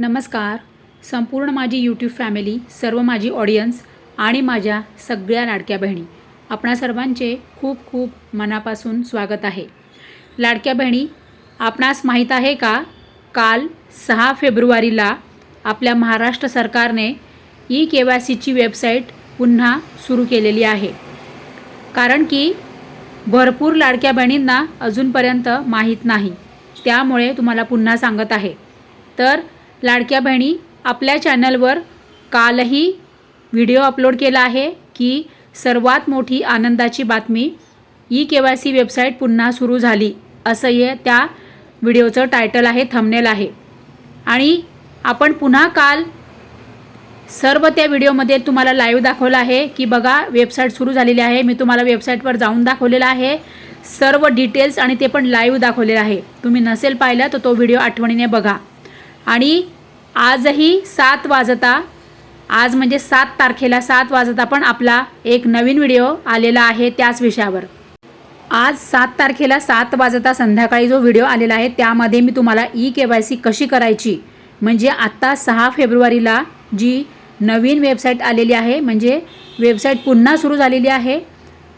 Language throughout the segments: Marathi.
नमस्कार. संपूर्ण माझी यूट्यूब फॅमिली सर्व माझी ऑडियन्स आणि माझ्या सगळ्या लाडक्या बहिणी आपणा सर्वांचे खूप खूप मनापासून स्वागत आहे. लाडक्या बहिणी आपणास माहीत आहे का काल सहा फेब्रुवारीला आपल्या महाराष्ट्र सरकारने ई के वाय सीची वेबसाईट पुन्हा सुरू केलेली आहे. कारण की भरपूर लाडक्या बहिणींना अजूनपर्यंत माहीत नाही. त्यामुळे तुम्हाला पुन्हा सांगत आहे. तर लाडक्या बहिणी आपल्या चॅनलवर कालही व्हिडिओ अपलोड केला आहे की सर्वात मोठी आनंदाची बातमी E K Y C website पुन्हा सुरू झाली असं हे त्या व्हिडिओचं टायटल आहे थंबनेल आहे. आणि आपण पुन्हा काल सर्व त्या व्हिडिओमध्ये तुम्हाला लाईव्ह दाखवलं आहे की बघा वेबसाईट सुरू झालेली आहे. मी तुम्हाला वेबसाईटवर जाऊन दाखवलेलं आहे. सर्व डिटेल्स आणि ते पण लाईव्ह दाखवलेलं आहे. तुम्ही नसेल पाहिलं तर तो व्हिडिओ आठवणीने बघा. आणि आजही सात वाजता आज म्हणजे सात तारखेला सात वाजता पण आपला एक नवीन व्हिडिओ आलेला आहे त्याच विषयावर. आज सात तारखेला सात वाजता संध्याकाळी जो व्हिडिओ आलेला आहे त्यामध्ये मी तुम्हाला ई के वाय सी कशी करायची? म्हणजे आत्ता सहा फेब्रुवारीला जी नवीन वेबसाईट आलेली आहे म्हणजे वेबसाईट पुन्हा सुरू झालेली आहे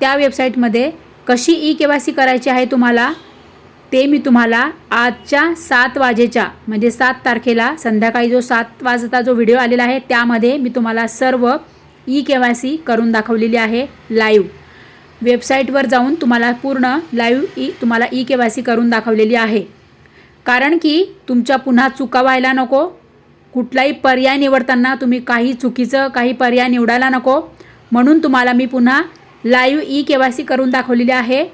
त्या वेबसाईटमध्ये कशी ई के वाय सी करायची आहे तुम्हाला ते मी तुम्हाला आजच्या सात वाजेच्या म्हणजे सात तारखेला संध्याकाळी जो सात वाजता जो व्हिडिओ आलेला आहे त्यामध्ये मी तुम्हाला सर्व ई के वाय सी करून दाखवलेली आहे लाईव्ह वेबसाईटवर जाऊन तुम्हाला पूर्ण लाईव्ह ई तुम्हाला ई के वाय सी करून दाखवलेली आहे. कारण की तुमच्या पुन्हा चुका व्हायला नको कुठलाही पर्याय निवडताना तुम्ही काही चुकीचं काही पर्याय निवडायला नको म्हणून तुम्हाला मी पुन्हा live E K Y C करून दाखवलेली आहे.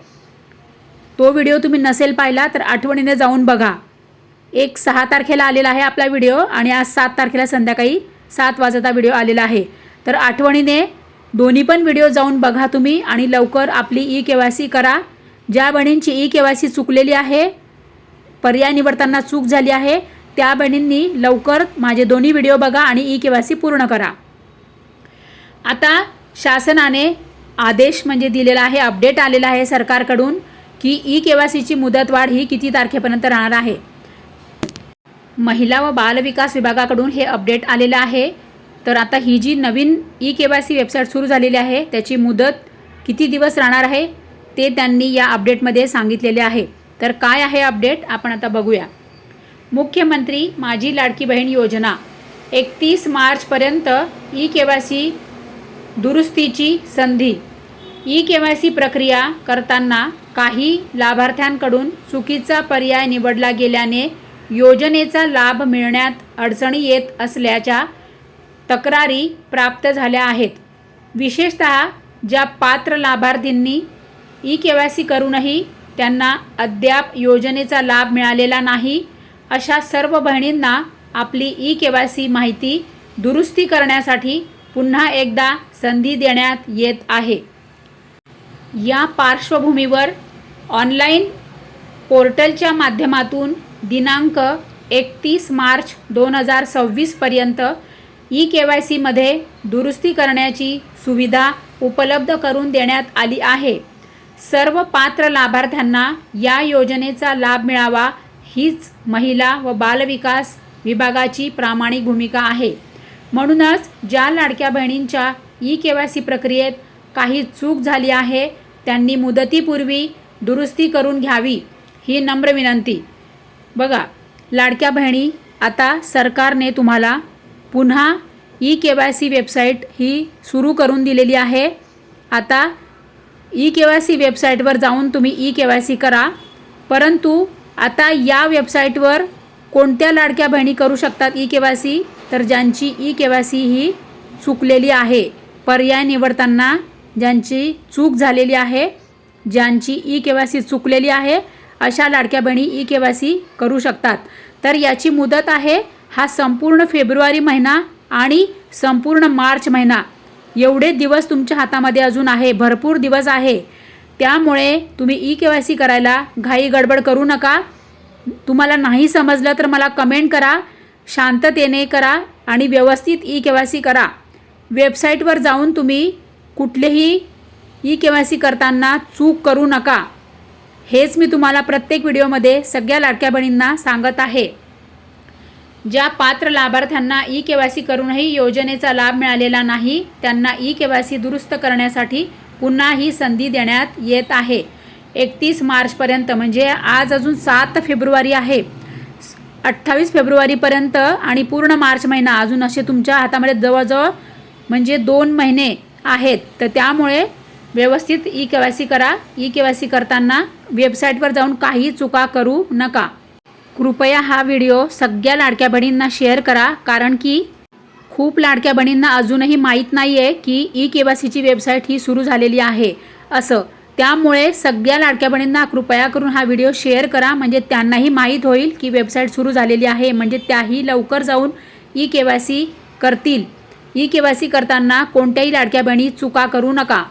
तो व्हिडिओ तुम्ही नसेल पाहिला तर आठवणीने जाऊन बघा. एक सहा तारखेला आलेला आहे आपला व्हिडिओ आणि आज सात तारखेला संध्याकाळी सात वाजता व्हिडिओ आलेला आहे. तर आठवणीने दोन्ही पण व्हिडिओ जाऊन बघा तुम्ही आणि लवकर आपली ई के वाय सी करा. ज्या बहिणींची ई के वाय सी चुकलेली आहे पर्याय निवडताना चूक झाली आहे त्या बहिणींनी लवकर माझे दोन्ही व्हिडिओ बघा आणि ई के वाय सी पूर्ण करा. आता शासनाने आदेश म्हणजे दिलेला आहे अपडेट आलेला आहे सरकारकडून. की ई के वाय सीची मुदतवाढ ही किती तारखेपर्यंत राहणार आहे? महिला व बालविकास विभागाकडून हे अपडेट आलेलं आहे. तर आता ही जी नवीन E K Y C website सुरू झालेली आहे त्याची मुदत किती दिवस राहणार आहे ते त्यांनी या अपडेटमध्ये सांगितलेले आहे. तर काय आहे अपडेट आपण आता बघूया. मुख्यमंत्री माझी लाडकी बहीण योजना. एकतीस मार्चपर्यंत ई के वाय सी दुरुस्तीची संधी. ई के वाय सी प्रक्रिया करताना काही लाभार्थ्यांकडून चुकीचा पर्याय निवडला गेल्याने योजनेचा लाभ मिळण्यात अडचणी येत असल्याच्या तक्रारी प्राप्त झाल्या आहेत. विशेषत ज्या पात्र लाभार्थींनी ई के वाय सी करूनही त्यांना अद्याप योजनेचा लाभ मिळालेला नाही अशा सर्व बहिणींना आपली ई के वाय सी माहिती दुरुस्ती करण्यासाठी पुन्हा एकदा संधी देण्यात येत आहे. या पार्श्वभूमीवर ऑनलाईन पोर्टलच्या माध्यमातून दिनांक एकतीस मार्च दोन हजार सव्वीसपर्यंत ई के वाय सीमध्ये दुरुस्ती करण्याची सुविधा उपलब्ध करून देण्यात आली आहे. सर्व पात्र लाभार्थ्यांना या योजनेचा लाभ मिळावा हीच महिला व बालविकास विभागाची प्रामाणिक भूमिका आहे. म्हणूनच ज्या लाडक्या बहिणींच्या ई के वाय सी प्रक्रियेत काही चूक झाली आहे त्यांनी मुदतीपूर्वी दुरुस्ती करून घ्यावी ही नम्र विनंती. बघा लाडक्या बहिणी आता सरकारने तुम्हाला पुन्हा E K Y C website ही सुरू करून दिलेली आहे. आता ई के वाय सी वेबसाईटवर जाऊन तुम्ही ई के वाय सी करा. परंतु आता या वेबसाईटवर कोणत्या लाडक्या बहिणी करू शकतात ई के वाय सी तर ज्यांची ई के वाय सी ही चुकलेली आहे पर्याय निवडताना ज्यांची चूक झालेली आहे ज्यांची ई के वाय सी चुकलेली आहे अशा लाडक्या बहिणी ई के वाय सी करू शकतात. तर याची मुदत आहे हा संपूर्ण फेब्रुवारी महिना आणि संपूर्ण मार्च महिना. एवढे दिवस तुमच्या हातामध्ये अजून आहे भरपूर दिवस आहे. त्यामुळे तुम्ही ई के वाय सी करायला घाई गडबड करू नका. तुम्हाला नाही समजलं तर मला कमेंट करा शांततेने करा आणि व्यवस्थित ई के वाय सी करा. वेबसाईटवर जाऊन तुम्ही कुठलेही ई के वाय सी करताना चूक करू नका. हेच मी तुम्हाला प्रत्येक व्हिडिओमध्ये सगळ्या लाडक्या बहिणींना सांगत आहे. ज्या पात्र लाभार्थ्यांना ई के वाय सी करूनही योजनेचा लाभ मिळालेला नाही त्यांना ई के वाय सी दुरुस्त करण्यासाठी पुन्हा ही संधी देण्यात येत आहे. एकतीस मार्चपर्यंत म्हणजे आज अजून सात फेब्रुवारी आहे. अठ्ठावीस फेब्रुवारीपर्यंत आणि पूर्ण मार्च महिना अजून असे तुमच्या हातामध्ये जवळजवळ म्हणजे दोन महिने आहेत. तर त्यामुळे व्यवस्थित ई के वाय सी करा. ई के वाय सी करताना वेबसाईटवर जाऊन काही चुका करू नका. कृपया हा व्हिडिओ सगळ्या लाडक्या बहिणींना शेअर करा कारण की खूप लाडक्या बहिणींना अजूनही माहीत नाही आहे की ई के वाय सीची वेबसाईट ही सुरू झालेली आहे. असं. त्यामुळे सगळ्या लाडक्या बहिणींना कृपया करून हा व्हिडिओ शेअर करा. म्हणजे त्यांनाही माहीत होईल की वेबसाईट सुरू झालेली आहे. म्हणजे त्याही लवकर जाऊन ई के वाय सी करतील. ई के वाय सी करताना कोणत्याही लाडक्या बहिणी चुका करू नका.